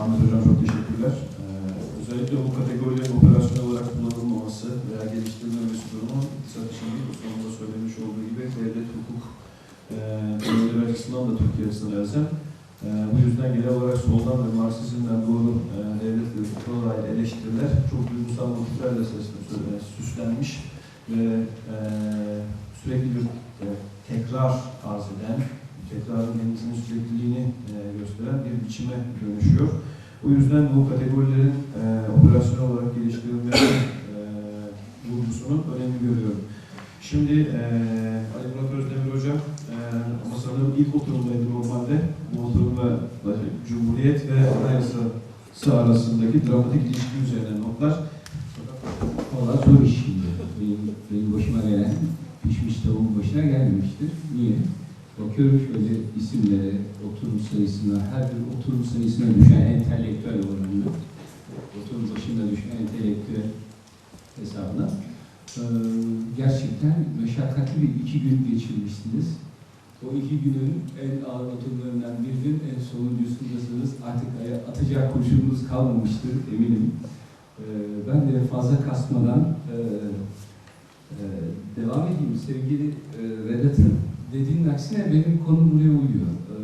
Ahmet Hocam çok teşekkürler. Ee, özellikle bu kategorilerin operasyon olarak kullanılmaması veya geliştirilmemesi durumu iktisat için değil, bu sonunda söylemiş olduğu gibi devlet hukuk e, teorileri açısından da Türkiye açısından. E, bu yüzden genel olarak soldan ve Marksizmden doğru e, devlet ve hukukuna dair eleştiriler çok duygusal motiflerle e, süslenmiş ve e, sürekli bir e, tekrar arz eden, tekrarın kendisinin sürekliliğini e, gösteren bir biçime dönüşüyor. O yüzden bu kategorilerin e, operasyonel olarak geliştirilmesi e, vurgusunu önemli görüyorum. Şimdi e, Ali Murat Özdemir Hocam, e, ama sanırım ilk oturumdaydı normalde. Bu oturumda Cumhuriyet ve Anayasası arasındaki dramatik ilişki üzerine notlar. Valla zor iş şimdi. Benim, benim başıma gelen pişmiş tavuğun başına gelmemiştir. Niye? Bakıyorum şöyle isimlere, oturum sayısına, her bir oturum sayısına düşen entelektüel oranında, oturum başında düşen entelektüel hesabına eee, gerçekten meşakkatli bir iki gün geçirmişsiniz. O iki günün en ağır oturumlarından birinin en sonuncusundasınız. Artık atacak kurşununuz kalmamıştır eminim. Ee, ben de fazla kasmadan e, e, devam edeyim. Sevgili e, Vedat'ın dediğinin aksine benim konum buraya uyuyor. Ee,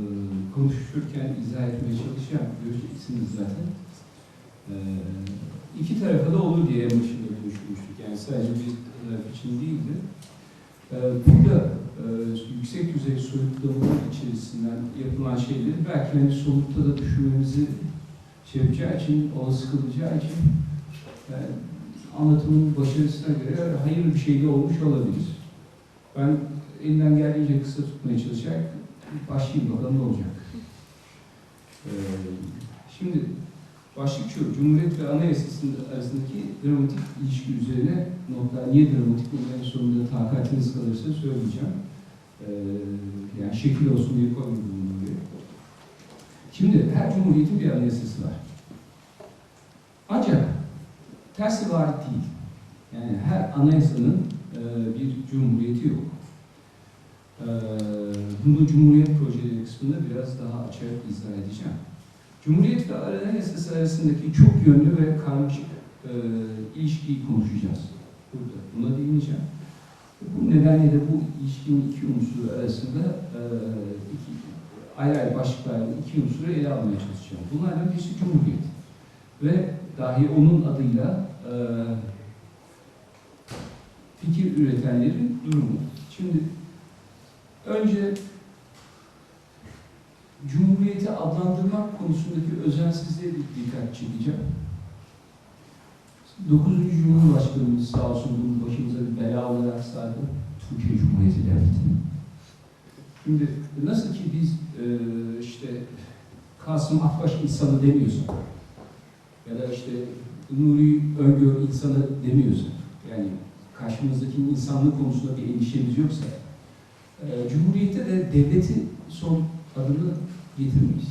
konuşurken izah etmeye çalışacağım. Göreceksiniz zaten. Ee, iki tarafa da olur diye en başında konuşmuştuk. Yani sadece bir taraf için değildi. Ee, burada e, yüksek düzey soyutlamalar içerisinden yapılan şeyleri belki hani somutta da düşünmemizi şey yapacağı için, olası kılacağı için yani anlatımın başarısına göre hayırlı bir şey de olmuş olabilir. Ben elimden geldiğince kısa tutmaya çalışarak başlayayım bakalım ne olacak. Ee, şimdi başlık şu, Cumhuriyet ve Anayasası arasındaki dramatik ilişki üzerine notlar, niye dramatik bunun en sonunda takatiniz kalırsa söyleyeceğim. Ee, yani şekil olsun diye koymadım bunları. Şimdi her cumhuriyetin bir anayasası var. Ancak tersi var değil. Yani her anayasanın e, bir cumhuriyeti yok. E, bunu Cumhuriyet projeleri kısmında biraz daha açarak izah edeceğim. Cumhuriyet ve anayasası arasındaki çok yönlü ve karmaşık e, ilişkiyi konuşacağız. Burada buna değineceğim. Bu nedenle de bu ilişkinin iki unsuru arasında e, iki, ayrı ayrı başlıklarla iki unsuru ele almaya çalışacağım. Bunlardan birisi Cumhuriyet. Ve dahi onun adıyla e, fikir üretenlerin durumu. Şimdi önce Cumhuriyeti adlandırmak konusundaki özensizliğe bir dikkat çekeceğim. 9. Cumhurbaşkanımız sağ olsun bunun başımıza bir bela olarak sardı. Türkiye Cumhuriyeti Devleti'ni. Şimdi nasıl ki biz e, işte Kasım Akbaş insanı demiyorsak ya da işte Nuri Öngör insanı demiyorsak yani karşımızdaki insanlık konusunda bir endişemiz yoksa e, Cumhuriyette de devleti son adını getirmeyiz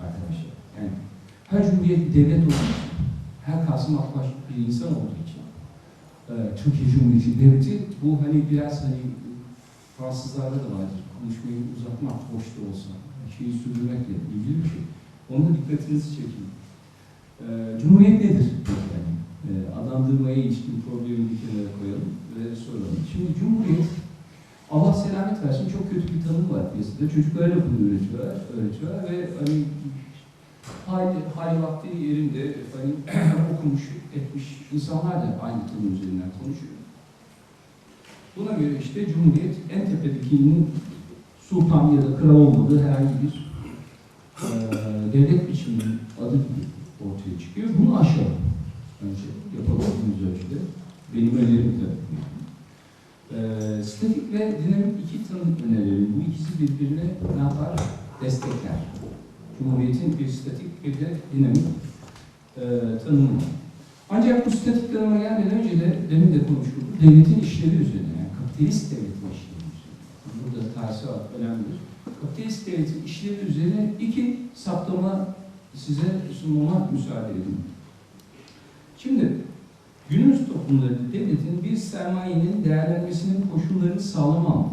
arkadaşlar. Yani her cumhuriyet devlet olduğu için, her Kasım Akbaş bir insan olduğu için e, Türkiye Cumhuriyeti devleti bu hani biraz hani Fransızlarda da vardır. Konuşmayı uzatmak hoş da olsa, şeyi sürdürmekle ilgili bir şey. Onun dikkatinizi çekeyim. E, Cumhuriyet nedir? Yani, e, adlandırmaya ilişkin problemi bir kenara koyalım ve soralım. Şimdi Cumhuriyet Allah selamet versin çok kötü bir tanım var piyasada. Çocuklara da bunu öğretiyorlar, öğretiyorlar ve hani hali, hali vakti yerinde hani okumuş, etmiş insanlar da aynı tanım üzerinden konuşuyor. Buna göre işte Cumhuriyet en tepedekinin sultan ya da kral olmadığı herhangi bir eee devlet biçiminin adı gibi ortaya çıkıyor. Bunu aşalım. Önce yapabildiğimiz ölçüde. Benim önerim tabii. Ee, statik ve dinamik iki tanım öneririm. Bu ikisi birbirine ne yapar? Destekler. Cumhuriyetin bir statik bir de dinamik e, tanımı. Ancak bu statik tanıma gelmeden önce de demin de konuşuldu. Devletin işlevi üzerine, yani kapitalist devletin işlevi üzerine. Burada tahsilat önemlidir. Kapitalist devletin işlevi üzerine iki saptama size sunmama müsaade edin. Şimdi Günümüz toplumlarında devletin bir sermayenin değerlenmesinin koşullarını sağlamamak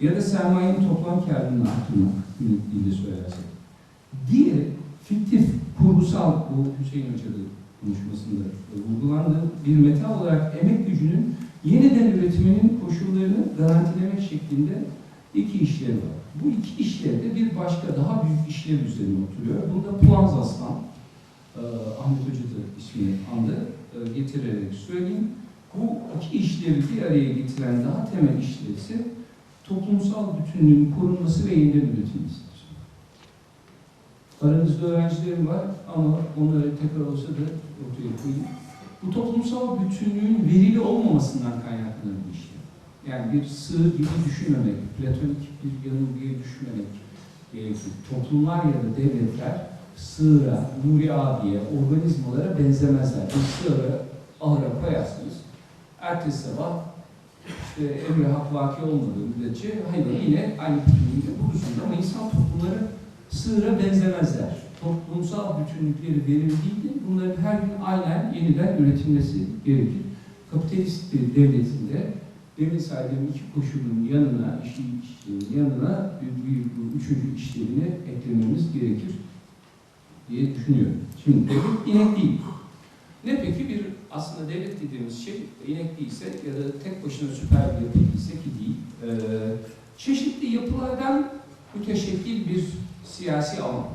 ya da sermayenin toplam karını arttırmak ile söylersek. Diğeri fiktif toplumsal, bu Hüseyin Hoca'nın konuşmasında vurgulandı, bir meta olarak emek gücünün yeniden üretiminin koşullarını garantilemek şeklinde iki işlev var. Bu iki işlev de bir başka, daha büyük işlev üzerine oturuyor. Bunda Puanz Aslan, Ahmet Hoca da ismini andı, getirerek söyleyeyim. Bu iki işlevi bir araya getiren daha temel işlev ise toplumsal bütünlüğün korunması ve yeniden üretilmesidir. Aranızda öğrencilerim var ama onları tekrar olsa da ortaya koyayım. Bu toplumsal bütünlüğün verili olmamasından kaynaklanan bir işlev. Yani bir sığ gibi düşünmemek, platonik bir yanılgıyı düşünmemek gerekir. Toplumlar ya da devletler sığıra, Nuri abiye, organizmalara benzemezler. Bir sığıra ahıra koyarsınız. Ertesi sabah işte emri hak vaki olmadığı müddetçe hayvan yine aynı bütünlüğünde bulursunuz. Ama insan toplumları sığıra benzemezler. Toplumsal bütünlükleri verimli değildir. Bunların her gün aynen yeniden üretilmesi gerekir. Kapitalist bir devletinde demin saydığım iki koşulun yanına, işi işlemin yanına bir, bir, bu üçüncü işlevini eklememiz gerekir diye düşünüyorum. Şimdi devlet inek değil. Ne peki bir aslında devlet dediğimiz şey inek değilse ya da tek başına süper bir yapı değilse ki değil. Ee, çeşitli yapılardan müteşekkil bir siyasi alan.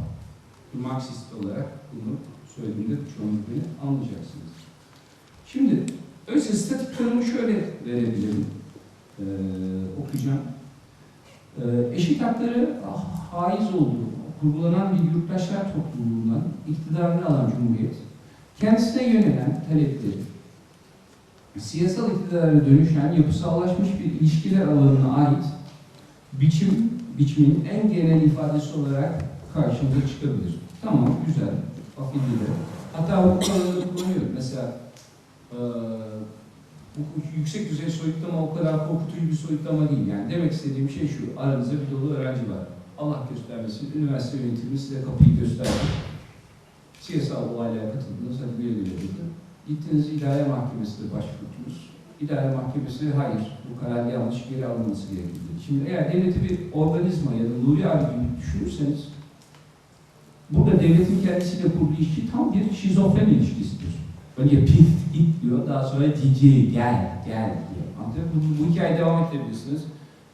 Bir Marksist olarak bunu söylediğimde çoğunuz beni anlayacaksınız. Şimdi önce statik tanımı şöyle verebilirim. Ee, okuyacağım. Ee, eşit hakları haiz olduğu kurgulanan bir yurttaşlar topluluğundan iktidarını alan Cumhuriyet, kendisine yönelen talepleri, siyasal iktidara dönüşen yapısallaşmış bir ilişkiler alanına ait biçim, biçimin en genel ifadesi olarak karşımıza çıkabilir. Tamam, güzel, afillidir. Hatta hukukları kullanıyor. Mesela eee, hukuk, yüksek düzey soyutlama o kadar korkutucu bir soyutlama değil. Yani demek istediğim şey şu, aranızda bir dolu öğrenci var. Allah göstermesin, üniversite yönetimi size kapıyı gösterdi. Siyasal olaylara katıldınız, hadi bir bir Gittiniz idare mahkemesine başvurdunuz. İdare mahkemesi hayır, bu karar yanlış, geri alınması gerekir. Şimdi eğer devleti bir organizma ya da Nuri abi gibi düşünürseniz, burada devletin kendisiyle kurduğu ilişki tam bir şizofren ilişkisidir. Önce pif git diyor, daha sonra DJ gel, gel diyor. Anlatabiliyor muyum? Bu, bu hikaye devam edebilirsiniz.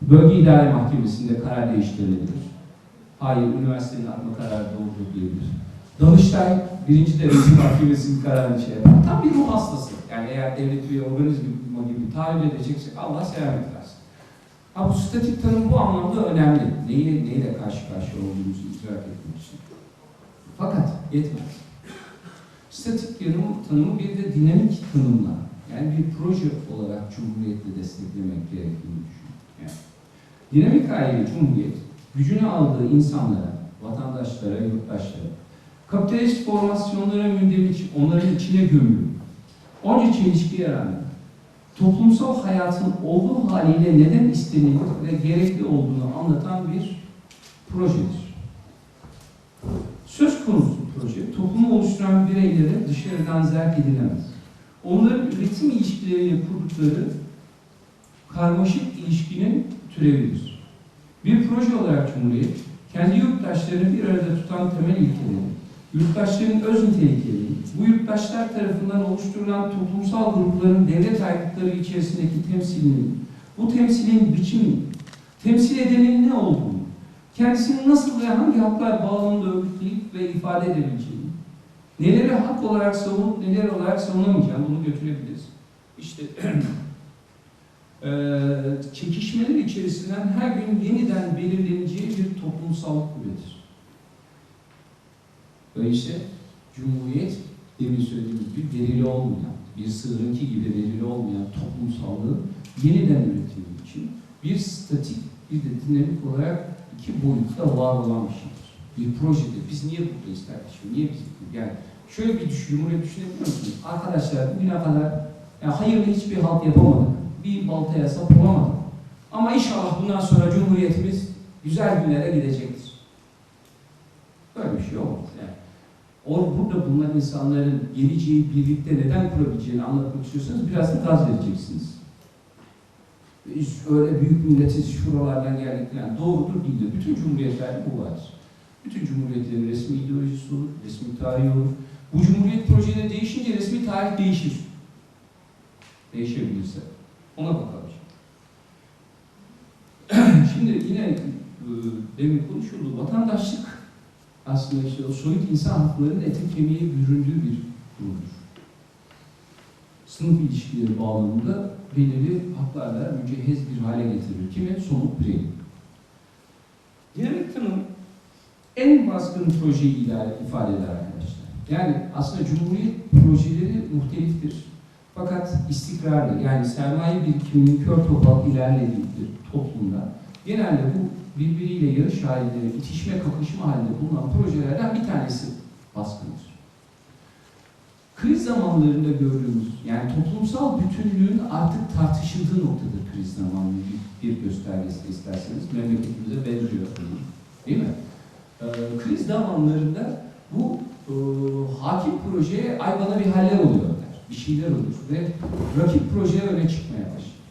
Bölge idare mahkemesinde karar değiştirilebilir. Hayır, üniversitenin atma kararı doğrudur diyebilir. Danıştay birinci derece mahkemesinin kararını şey yapar. Tam bir ruh hastası. Yani eğer devlet bir organizma gibi tahayyül edeceksek Allah selamet versin. Ha bu statik tanım bu anlamda önemli. Neyle, neyle karşı karşıya olduğumuzu idrak etmek için. Fakat yetmez. Statik tanımı, tanımı bir de dinamik tanımla, yani bir proje olarak Cumhuriyet'le desteklemek gerektiğini düşünüyorum. Yani, dinamik haliyle Cumhuriyet, gücünü aldığı insanlara, vatandaşlara, yurttaşlara, kapitalist formasyonlara mündemiş, onların içine gömülü, onca çelişkiye rağmen toplumsal hayatın olduğu haliyle neden istenilir ve gerekli olduğunu anlatan bir projedir. Söz konusu proje, toplumu oluşturan bireylere dışarıdan zerk edilemez. Onların üretim ilişkileriyle kurdukları karmaşık ilişkinin türevidir. Bir proje olarak Cumhuriyet, kendi yurttaşlarını bir arada tutan temel ilkeleri, yurttaşların öz nitelikleri, bu yurttaşlar tarafından oluşturulan toplumsal grupların devlet ayrılıkları içerisindeki temsilinin, bu temsilin biçimi, temsil edenin ne olduğunu, kendisini nasıl ve hangi haklar bağlamında örgütleyip ve ifade edebileceğini, neleri hak olarak savunup neler olarak savunamayacağını bunu götürebiliriz. İşte eee çekişmeler içerisinden her gün yeniden belirleneceği bir toplumsal kuvvettir. Öyleyse Cumhuriyet demin söylediğimiz gibi verili olmayan, bir sığırınki gibi verili olmayan toplumsallığı yeniden üretimi için bir statik, bir de dinamik olarak iki boyutta var olan bir şeydir. Bir projede biz niye buradayız kardeşim? Niye biz yani şöyle bir düşün, Cumhuriyet düşünebiliyor musunuz? Arkadaşlar bugüne kadar yani hayırlı hiçbir halt yapamadık. Bir baltaya sap olamadık. Ama inşallah bundan sonra Cumhuriyetimiz güzel günlere gidecektir. Böyle bir şey olmaz yani. O burada bulunan insanların geleceği birlikte neden kurabileceğini anlatmak istiyorsanız biraz gaz vereceksiniz. Biz öyle büyük milletiz şuralardan geldik falan. Doğrudur değildir. Bütün cumhuriyetlerde bu vardır. Bütün cumhuriyetlerin resmi ideolojisi olur, resmi tarihi olur. Bu cumhuriyet projeleri değişince resmi tarih değişir. Değişebilirse. Ona bakalım. Şimdi yine e, demin konuşuldu. Vatandaşlık aslında işte o soyut insan haklarının ete kemiğe büründüğü bir durumdur. Sınıf ilişkileri bağlamında belirli haklarla mücehhez bir hale getirir. Kimi? Somut birey. Dinamik tanım en baskın projeyi ifade eder arkadaşlar. Yani aslında cumhuriyet projeleri muhteliftir. Fakat istikrarlı yani sermaye birikiminin kör topal ilerlediği bir toplumda genelde bu birbiriyle yarış halinde, itişme kakışma halinde bulunan projelerden bir tanesi baskındır. Kriz zamanlarında gördüğümüz yani toplumsal bütünlüğün artık tartışıldığı noktadır kriz zamanı bir, göstergesi isterseniz memleketimize benziyor değil mi? Ee, kriz zamanlarında bu e, hakim projeye ay bana bir haller oluyor. Bir şeyler olur ve rakip projeye öne çıkmaya başlar.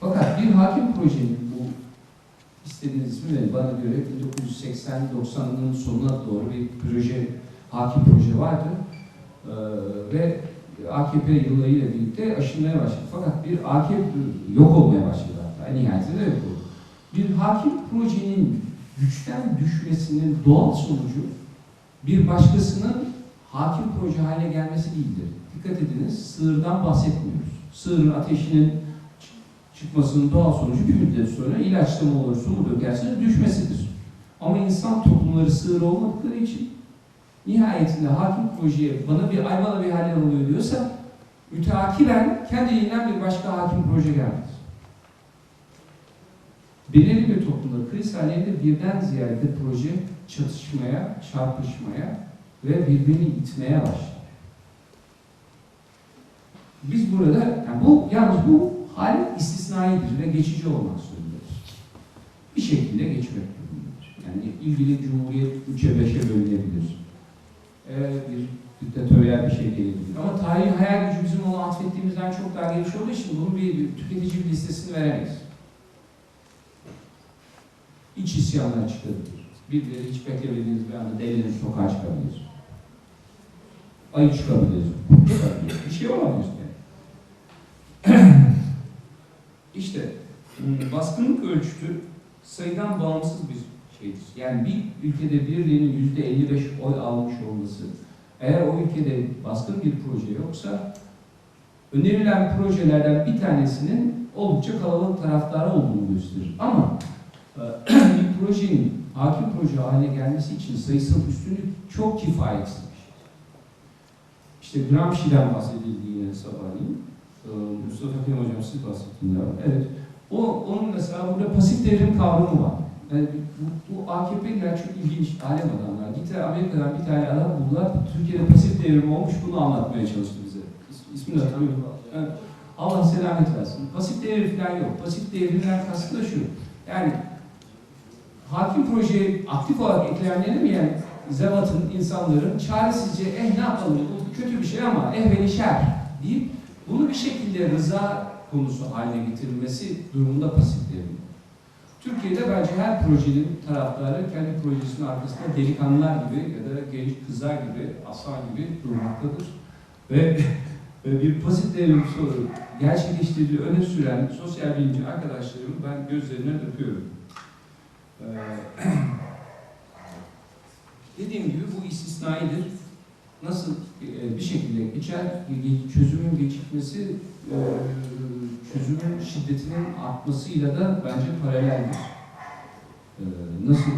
Fakat bir hakim projenin bu istediğiniz ismi verin. Bana göre 1980-90'ların sonuna doğru bir proje, hakim proje vardı. Ee, ve AKP yıllarıyla birlikte aşınmaya başladı. Fakat bir AKP yok olmaya başladı hatta. Nihayetinde yok oldu. Bir hakim projenin güçten düşmesinin doğal sonucu bir başkasının hakim proje haline gelmesi değildir. Dikkat ediniz, sığırdan bahsetmiyoruz. Sığırın ateşinin çıkmasının doğal sonucu bir müddet sonra ilaçlama olur, su mu dökerseniz düşmesidir. Ama insan toplumları sığır olmadıkları için nihayetinde hakim projeye bana bir ay bana bir haller oluyor diyorsa müteakiben kendiliğinden bir başka hakim proje gelmez. Belirli bir toplumda kriz hallerinde birden ziyade proje çatışmaya, çarpışmaya ve birbirini itmeye başlar. Biz burada, yani bu yalnız bu hal istisnaidir ve geçici olmak zorundadır. Bir şekilde geçmek durumundadır. Yani ilgili cumhuriyet üçe beşe bölünebilir. Ee, bir diktatöryel bir şey gelebilir. Ama tarihi hayal gücü bizim onu atfettiğimizden çok daha geniş olduğu için bunun bir, bir tüketici bir listesini veremeyiz. İç isyanlar çıkabilir. Birileri hiç beklemediğiniz bir anda delinin sokağa çıkabilir. Ayı çıkabilir. çıkabilir. Bir şey olamaz yani. işte hmm, baskınlık ölçütü sayıdan bağımsız bir şeydir. Yani bir ülkede birilerinin yüzde 55 oy almış olması, eğer o ülkede baskın bir proje yoksa önerilen projelerden bir tanesinin oldukça kalabalık taraftarı olduğunu gösterir. Ama e, bir projenin hakim proje haline gelmesi için sayısal üstünlük çok kifayetsiz bir şey. İşte Gramsci'den bahsedildi yine sabahleyin. Ee, Mustafa Kemal Hocam siz bahsettiniz. Evet. O, onun mesela burada pasif devrim kavramı var. Yani bu, bu AKP'liler çok ilginç alem adamlar. Gittiler Amerika'dan bir tane adam buldular. Türkiye'de pasif devrim olmuş bunu anlatmaya çalıştı bize. İs, ismini hatırlıyorum. Yani, Allah selamet versin. Pasif devrim falan yok. Pasif devrimden kastı da şu. Yani hakim projeye aktif olarak ekleyenlerin mi yani zevatın, insanların çaresizce eh ne yapalım bu kötü bir şey ama eh beni şer deyip bunu bir şekilde rıza konusu haline getirilmesi durumunda pasif. Türkiye'de bence her projenin taraftarı kendi projesinin arkasında delikanlılar gibi ya da genç kızlar gibi, aslan gibi durmaktadır. Ve ve bir pasif devrim soru gerçekleştirdiği öne süren sosyal bilimci arkadaşlarımı ben gözlerinden öpüyorum. Ee, dediğim gibi bu istisnaidir. Nasıl e, bir şekilde geçer, ge- çözümün gecikmesi e, çözümün şiddetinin artmasıyla da bence paraleldir. Ee, nasıl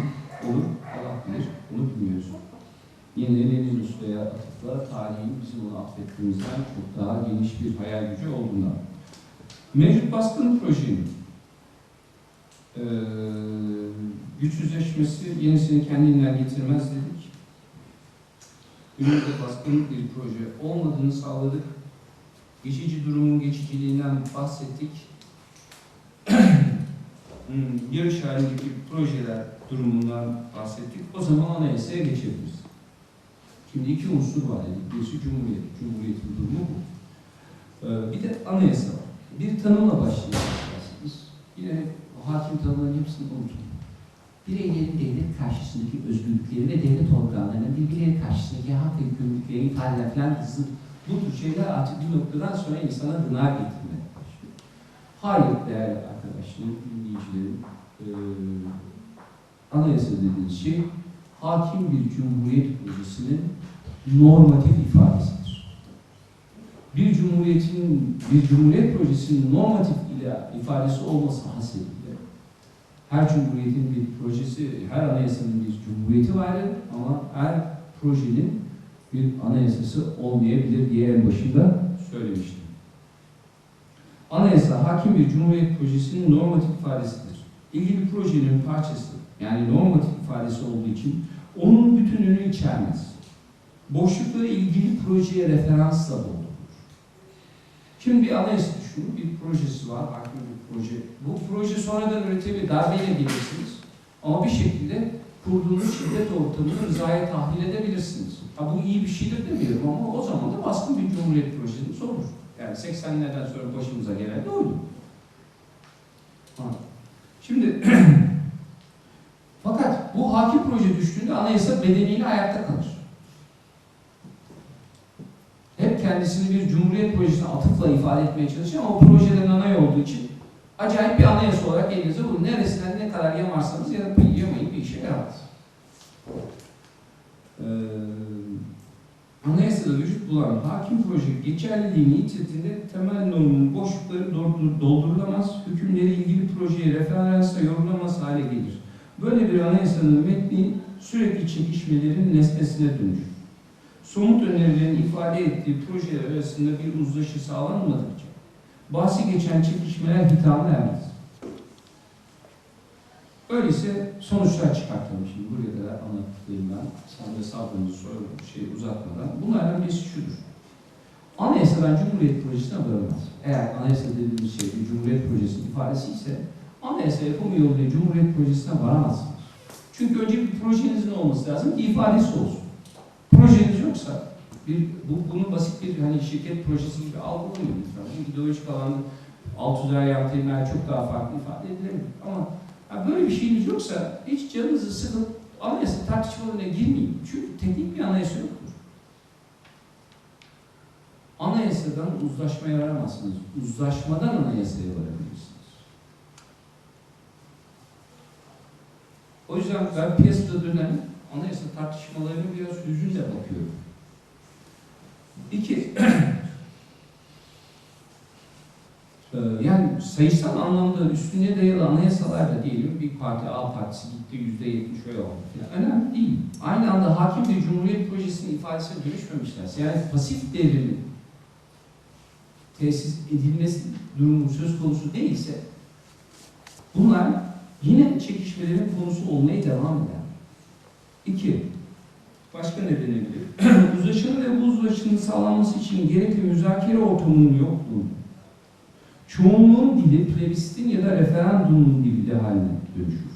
olur Allah bilir, bunu bilmiyoruz. Yine Lenin Usta'ya atıfla tarihin bizim onu atfettiğimizden çok daha geniş bir hayal gücü olduğundan. Mevcut baskın projenin ee, güçsüzleşmesi yenisini kendinden getirmez dedik. Günümüzde baskın bir proje olmadığını sağladık. Geçici durumun geçiciliğinden bahsettik. Hmm, Yarış halindeki projeler durumundan bahsettik. O zaman anayasaya geçebiliriz. Şimdi iki unsur var dedik. Birisi Cumhuriyet. Cumhuriyetin durumu bu. Ee, bir de anayasa var. Bir tanımla isterseniz. Yine hakim tanımların hepsini unutun. Bireylerin devlet karşısındaki özgürlükleri ve devlet organlarının birbirleri karşısındaki hak ve yükümlülüklerini ifade eden falan hızlı bu tür şeyler artık bir noktadan sonra insana gına getirmeye başlıyor. Hayır değerli arkadaşlarım, dinleyicilerim, eee anayasa dediğiniz şey hakim bir cumhuriyet projesinin normatif ifadesidir. Bir cumhuriyetin, bir cumhuriyet projesinin normatif ile ifadesi olması hasebiyle her cumhuriyetin bir projesi, her anayasanın bir cumhuriyeti vardır ama her projenin bir anayasası olmayabilir diye en başında söylemiştim. Anayasa hakim bir cumhuriyet projesinin normatif ifadesidir. İlgili projenin parçası yani normatif ifadesi olduğu için onun bütününü içermez. Boşlukları ilgili projeye referansla doldurur. Şimdi bir anayasa düşünün, bir projesi var, hakim proje. Bu proje sonradan üretebilir, darbeyle gelirsiniz. Ama bir şekilde kurduğunuz şiddet ortamını rızaya tahlil edebilirsiniz. Ha, bu iyi bir şeydir demiyorum ama o zaman da baskın bir cumhuriyet projeniz olur. Yani 80'lerden sonra başımıza gelen de oydu. Ha. Şimdi fakat bu hakim proje düştüğünde anayasa bedeniyle ayakta kalır. Hep kendisini bir cumhuriyet projesine atıfla ifade etmeye çalışıyor ama o projeden anay olduğu için acayip bir anayasa olarak elinize bu neresinden ne kadar yamarsanız ya da yamayın bir işe yaramaz. Ee, anayasada vücut bulan hakim proje geçerliliğini yitirdiğinde temel normun boşlukları doldur- doldurulamaz, hükümleri ilgili projeye referansla yorumlamaz hale gelir. Böyle bir anayasanın metni sürekli çekişmelerin nesnesine dönüşür. Somut önerilerin ifade ettiği projeler arasında bir uzlaşı sağlanmadıkça bahsi geçen çekişmeler hitama ermez. Öyleyse sonuçlar çıkartalım şimdi buraya kadar anlattıklarımdan sen de sabrınızı soru şey uzatmadan. Bunlardan birisi şudur. Anayasadan Cumhuriyet Projesi'ne varılmaz. Eğer anayasa dediğimiz şey bir Cumhuriyet Projesi'nin ifadesi ise anayasa yapımı yoluyla Cumhuriyet Projesi'ne varamazsınız. Çünkü önce bir projenizin olması lazım ki ifadesi olsun. Projeniz yoksa bir, bu, bunu basit bir hani şirket projesi gibi algılamayın lütfen. Bu ideolojik alanda Altuzer yaptığından çok daha farklı ifade edilebilir. Ama ya böyle bir şeyiniz yoksa hiç canınızı sıkıp anayasa tartışmalarına girmeyin. Çünkü teknik bir anayasa yoktur. Anayasadan uzlaşmaya varamazsınız. Uzlaşmadan anayasaya varabilirsiniz. O yüzden ben piyasada dönen anayasa tartışmalarına biraz hüzünle bakıyorum. İki, Ee, yani sayısal anlamda üstüne dayalı anayasalar da diyelim bir parti A partisi gitti yüzde yetmiş oy aldı falan. Önemli değil. Aynı anda hakim bir cumhuriyet projesinin ifadesine dönüşmemişler. Yani pasif devrimin tesis edilmesi durumu söz konusu değilse bunlar yine çekişmelerin konusu olmaya devam eder. İki, başka ne denebilir? Uzlaşının ve bu uzlaşının sağlanması için gerekli müzakere ortamının yokluğu, çoğunluğun dili plebistin ya da referandumun dili haline dönüşür.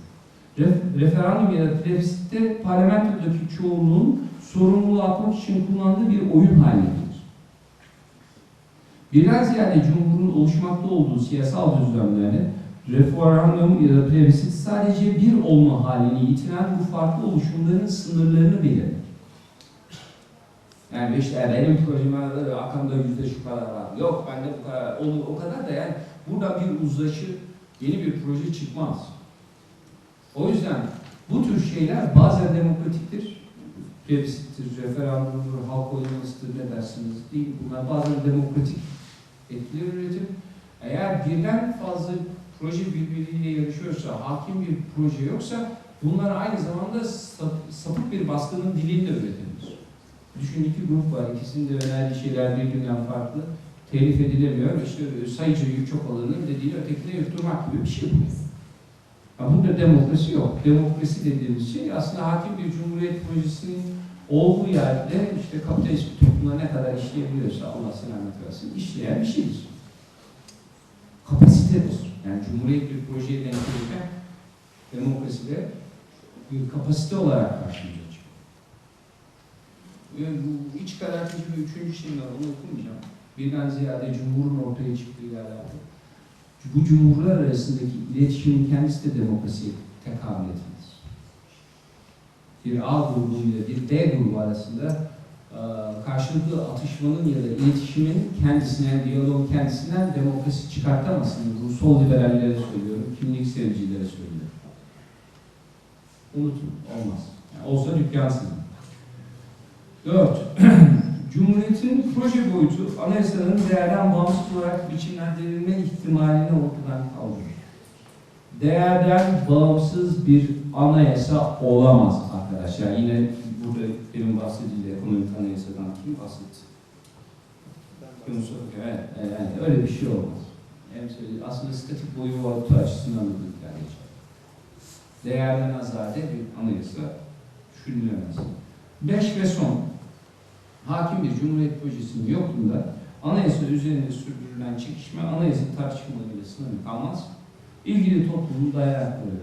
Ref, referandum ya da plebistte parlamentodaki çoğunluğun sorumluluğu atmak için kullandığı bir oyun haline gelir. Birden ziyade cumhurun oluşmakta olduğu siyasal düzlemlerde referandum ya da plebisit sadece bir olma halini yitiren bu farklı oluşumların sınırlarını belirler. Yani işte benim projeme arkamda yüzde şu kadar var. Yok bende bu kadar olur. O kadar da yani burada bir uzlaşı, yeni bir proje çıkmaz. O yüzden bu tür şeyler bazen demokratiktir. Plebisittir, referandumdur, halk oylamasıdır ne dersiniz değil. Bunlar bazen demokratik etkiler üretir. Eğer birden fazla proje birbiriyle yarışıyorsa, hakim bir proje yoksa bunlar aynı zamanda sap- sapık bir baskının dilini de üretebilir. Düşün iki grup var. İkisinin de önerdiği şeyler birbirinden farklı. Telif edilemiyor. İşte sayıca yük çok alanın dediğini ötekine yutturmak gibi bir şey bu. Ya burada demokrasi yok. Demokrasi dediğimiz şey aslında hakim bir cumhuriyet projesinin olduğu yerde işte kapitalist bir toplumda ne kadar işleyebiliyorsa Allah selamet versin işleyen bir şeydir. Kapasitedir. Yani cumhuriyet bir projeye denk gelirken demokraside bir kapasite olarak. Ve bu iç karartıcı bir üçüncü şey var, onu okumayacağım. Birden ziyade cumhurun ortaya çıktığıyla alakalı. Bu cumhurlar arasındaki iletişimin kendisi de demokrasiye tekamül etmez. bir A grubu ile bir B grubu arasında e, karşılıklı atışmanın ya da iletişimin kendisine, diyaloğun kendisinden demokrasi çıkartamazsınız. Bu sol liberallere söylüyorum, kimlik sevicilere söylüyorum. Unutun, olmaz. Yani olsa dükkansın. Dört, Cumhuriyetin proje boyutu anayasanın değerden bağımsız olarak biçimlendirilme ihtimalini ortadan kaldırır. Değerden bağımsız bir anayasa olamaz arkadaşlar. Yine burada benim bahsedildiği ekonomik anayasadan kim bahsetti? Evet, yani öyle bir şey olmaz. Yani aslında statik boyu orta açısından da yani. Değerden azade bir anayasa düşünülemez. Beş ve son. Hakim bir cumhuriyet projesinin yokluğunda anayasa üzerinde sürdürülen çekişme anayasa tartışmalarıyla sınırlı kalmaz. İlgili toplumun dayanakları,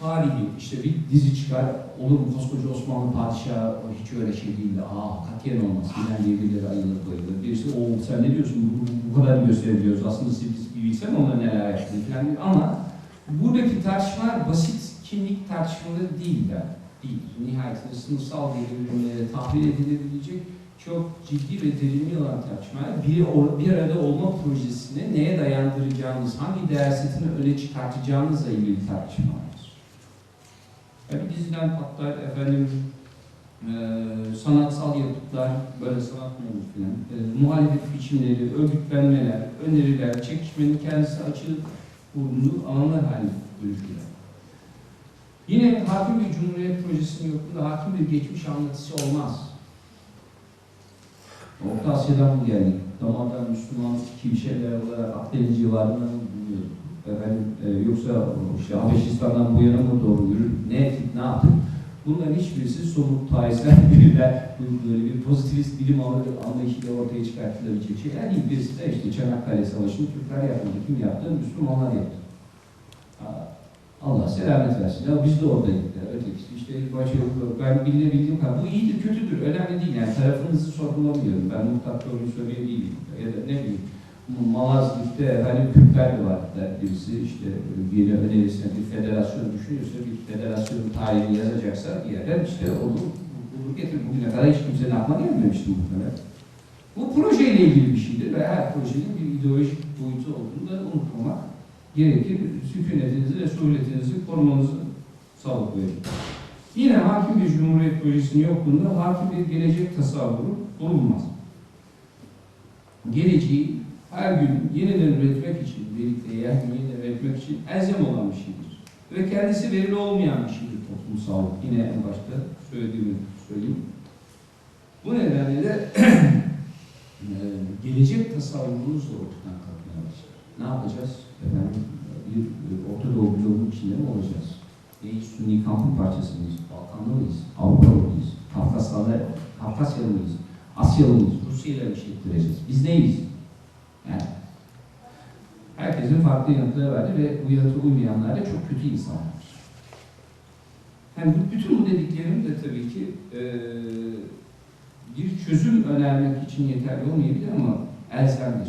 tarihi, işte bir dizi çıkar, olur mu? Koskoca Osmanlı padişahı hiç öyle şey değildi, aa katiyen olmaz, filan diye birileri ayılır koyulur. Birisi o sen ne diyorsun, bu, bu kadar gösterebiliyoruz, aslında siz bir bilsen onlar neler yaptığını filan diyor. Ama buradaki tartışmalar basit kimlik tartışmaları değiller değil. Nihayetinde sınıfsal gerilimlere tahvil edilebilecek çok ciddi ve derinli olan tartışmalar bir, bir arada olma projesini neye dayandıracağınız, hangi değer setini öne çıkartacağınızla ilgili tartışmalar. Ya bir diziden patlar, efendim eee, sanatsal yapıtlar, böyle sanat olur filan, eee, muhalefet biçimleri, örgütlenmeler, öneriler, çekişmenin kendisi açılıp bulunduğu alanlar haline dönüşüyor. Yine hakim bir cumhuriyet projesinin yokluğunda hakim bir geçmiş anlatısı olmaz. Orta Asya'dan mı geldik? Damardan Müslüman kimseler olarak Akdeniz civarından bulunuyoruz? Efendim, e, yoksa işte Habeşistan'dan bu yana mı doğru yürür? Ne ettik, ne yaptık? Bunların hiçbirisi somut tarihsel bu böyle bir pozitivist bilim anlayışıyla ortaya çıkartılabilecek şeyler değil. Birisi de işte Çanakkale Savaşı'nı Türkler yapmadı. Kim yaptı? Müslümanlar yaptı. Allah selamet versin. Ya biz de oradaydık. Ya. Ötekisi işte başı ben bile bildiğim kadar. Bu iyidir, kötüdür. Önemli değil. Yani tarafınızı sorgulamıyorum. Ben mutlak doğruyu söylüyor değilim. Ya da ne bileyim. Malazgirt'te efendim Kürtler de var der birisi. işte yeni önerisine bir federasyon düşünüyorsa, bir federasyonun tarihini yazacaksa bir yerden işte onu bulur getir. Bugüne kadar hiç kimsenin aklına gelmemişti muhtemelen. Bu projeyle ilgili bir şeydir ve her projenin bir ideolojik boyutu olduğunu da unutmamak gerekir. Sükunetinizi ve suhuletinizi korumanızı sağlık verir. Yine hakim bir cumhuriyet projesinin yokluğunda hakim bir gelecek tasavvuru bulunmaz. Geleceği her gün yeniden üretmek için, birlikte yeniden üretmek için elzem olan bir şeydir. Ve kendisi verili olmayan bir şeydir toplumsal. Yine en başta söylediğimi söyleyeyim. Bu nedenle de eee, gelecek tasavvurumuz da ortadan kalkmaya başlar. Ne yapacağız? Efendim, bir e, Orta Doğu bloğunun içinde mi olacağız? Neyiz? Sünni kampın parçası mıyız? Balkanlı mıyız? Avrupalı mıyız? Kafkasyalı, Kafkasyalı mıyız? Asyalı mıyız? Rusya'yla mı şey ettireceğiz? Biz neyiz? Yani herkesin farklı yanıtları verdi ve bu yanıta uymayanlar da çok kötü insanlar. Yani bütün bu dediklerim de tabii ki eee, bir çözüm önermek için yeterli olmayabilir ama elzemdir.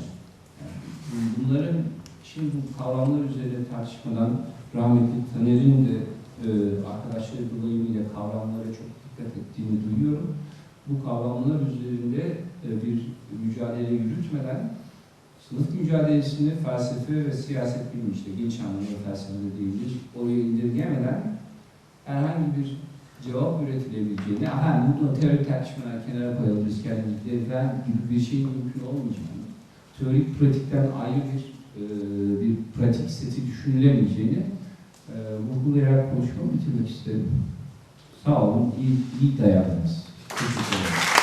Bunların şimdi bu kavramlar üzerine tartışmadan rahmetli Taner'in de e, arkadaşları dolayımıyla kavramlara çok dikkat ettiğini duyuyorum. Bu kavramlar üzerinde e, bir mücadele yürütmeden sınıf mücadelesini felsefe ve siyaset bilimi işte geniş anlamda felsefede değildir. Oraya indirgemeden herhangi bir cevap üretilebileceğini, aha bunu teorik tartışmalar kenara koyalım kendimizde falan gibi bir şeyin mümkün olmayacağını, teorik pratikten ayrı bir e, bir pratik seti düşünülemeyeceğini e, vurgulayarak konuşmamı bitirmek isterim. Sağ olun, iyi, iyi dayandınız. Teşekkür ederim.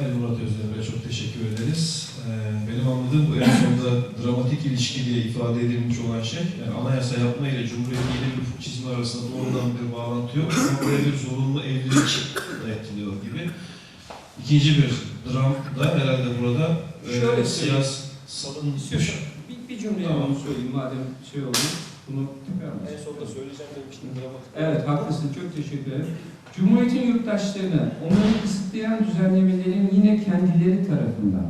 Ali Murat Özdemir'e çok teşekkür ederiz. Ee, benim anladığım bu en sonunda dramatik ilişki diye ifade edilmiş olan şey, yani anayasa yapma ile Cumhuriyet'in yeni bir çizme arasında doğrudan bir bağlantı yok. Ama buraya bir zorunlu evlilik. İkinci bir dram da herhalde burada e, Şöyle siyasalın İstiyorsan bir, bir cümle Tamam. onu söyleyeyim madem şey oldu. Bunu tekrar mı? En sonunda söyleyeceğim demiştim dramatik. Evet haklısın çok teşekkür ederim. Cumhuriyetin yurttaşlarına onları kısıtlayan düzenlemelerin yine kendileri tarafından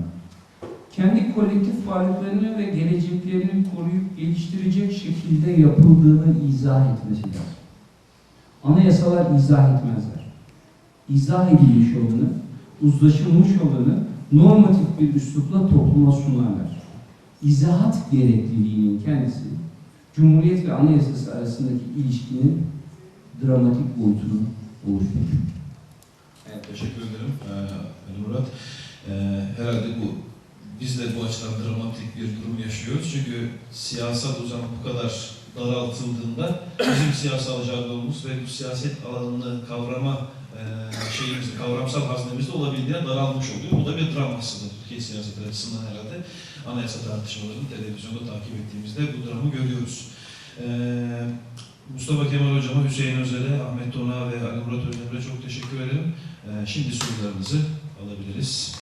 kendi kolektif varlıklarını ve geleceklerini koruyup geliştirecek şekilde yapıldığını izah etmesi lazım. Anayasalar izah etmezler. İzah edilmiş olanı, uzlaşılmış olanı normatif bir üslupla topluma sunarlar. İzahat gerekliliğinin kendisi Cumhuriyet ve Anayasası arasındaki ilişkinin dramatik boyutunu oluşturur. Evet, teşekkür ederim ee, Murat. Ee, herhalde bu biz de bu açıdan dramatik bir durum yaşıyoruz. Çünkü siyasal uzam bu kadar daraltıldığında bizim siyasal jargonumuz ve bu siyaset alanını kavrama e, şeyimiz, kavramsal haznemiz de olabildiğine daralmış oluyor. Bu da bir dram aslında Türkiye siyaseti açısından herhalde. Anayasa tartışmalarını televizyonda takip ettiğimizde bu dramı görüyoruz. Ee, Mustafa Kemal Hocama, Hüseyin Özel'e, Ahmet Tona ve Ali Murat Özdemir'e çok teşekkür ederim. Ee, şimdi sorularınızı alabiliriz.